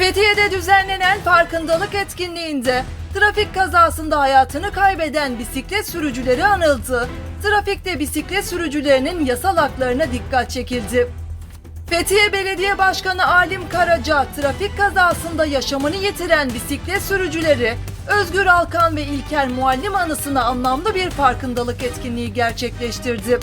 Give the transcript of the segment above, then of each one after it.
Fethiye'de düzenlenen farkındalık etkinliğinde trafik kazasında hayatını kaybeden bisiklet sürücüleri anıldı. Trafikte bisiklet sürücülerinin yasal haklarına dikkat çekildi. Fethiye Belediye Başkanı Alim Karaca trafik kazasında yaşamını yitiren bisiklet sürücüleri Özgür Alkan ve İlker Muallim anısına anlamlı bir farkındalık etkinliği gerçekleştirdi.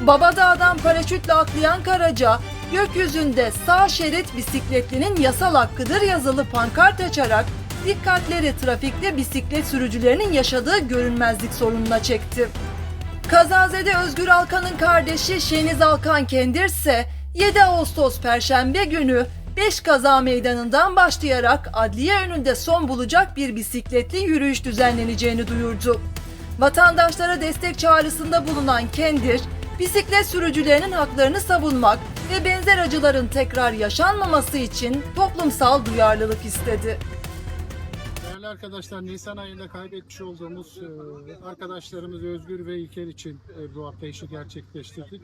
Babadağ'dan paraşütle atlayan Karaca, gökyüzünde sağ şerit bisikletlinin yasal hakkıdır yazılı pankart açarak dikkatleri trafikte bisiklet sürücülerinin yaşadığı görünmezlik sorununa çekti. Kazazede Özgür Alkan'ın kardeşi Şeniz Alkan Kendir ise 7 Ağustos Perşembe günü 5 kaza meydanından başlayarak adliye önünde son bulacak bir bisikletli yürüyüş düzenleneceğini duyurdu. Vatandaşlara destek çağrısında bulunan Kendir, bisiklet sürücülerinin haklarını savunmak ve benzer acıların tekrar yaşanmaması için toplumsal duyarlılık istedi. Değerli arkadaşlar Nisan ayında kaybetmiş olduğumuz e, arkadaşlarımız Özgür ve İlker için e, bu atlayışı gerçekleştirdik.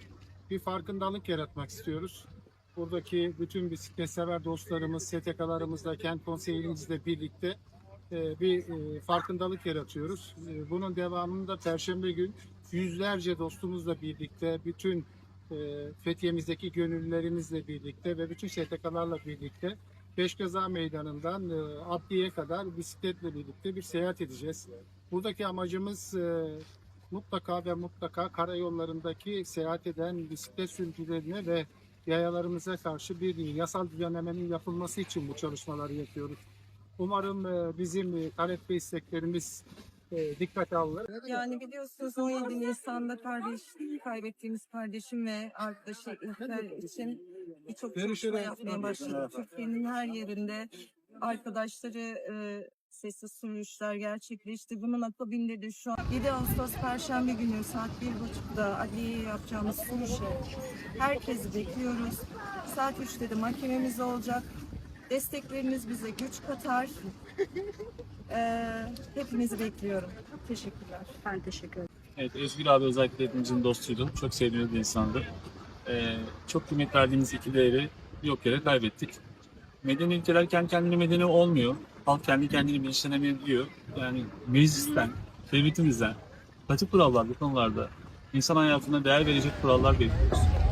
Bir farkındalık yaratmak istiyoruz. Buradaki bütün bisiklet sever dostlarımız, STK'larımızla, kent konseyimizle birlikte bir e, farkındalık yaratıyoruz. E, Bunun devamında Perşembe gün yüzlerce dostumuzla birlikte, bütün e, Fethiye'mizdeki gönüllülerimizle birlikte ve bütün STK'larla birlikte Beşkaza Meydanı'ndan e, Adliye'ye kadar bisikletle birlikte bir seyahat edeceğiz. Buradaki amacımız e, mutlaka ve mutlaka karayollarındaki seyahat eden bisiklet sürücülerine ve yayalarımıza karşı bir yasal düzenlemenin yapılması için bu çalışmaları yapıyoruz. Umarım e, bizim e, talep ve isteklerimiz e, dikkate alınır. Yani biliyorsunuz 17 Nisan'da kardeş, kaybettiğimiz kardeşim ve arkadaşı İlker için birçok çalışma yapmaya başladık. Türkiye'nin her yerinde arkadaşları e, sessiz sürüşler gerçekleşti. Bunun akabinde de şu an 7 Ağustos Perşembe günü saat 1.30'da adliyeye yapacağımız sürüşe herkesi bekliyoruz. Saat 3'te de mahkememiz olacak. Destekleriniz bize güç katar. Ee, hepinizi bekliyorum. Teşekkürler. Ben teşekkür ederim. Evet, Özgür abi özellikle hepimizin dostuydu. Çok sevdiğimiz bir insandı. Ee, çok kıymet verdiğimiz iki değeri yok yere kaybettik. Medeni ülkeler kendi kendine medeni olmuyor. Halk kendi kendini bilinçlenemeyebiliyor. Yani meclisten, devletimizden katı kurallar bu konularda insan hayatına değer verecek kurallar bekliyoruz.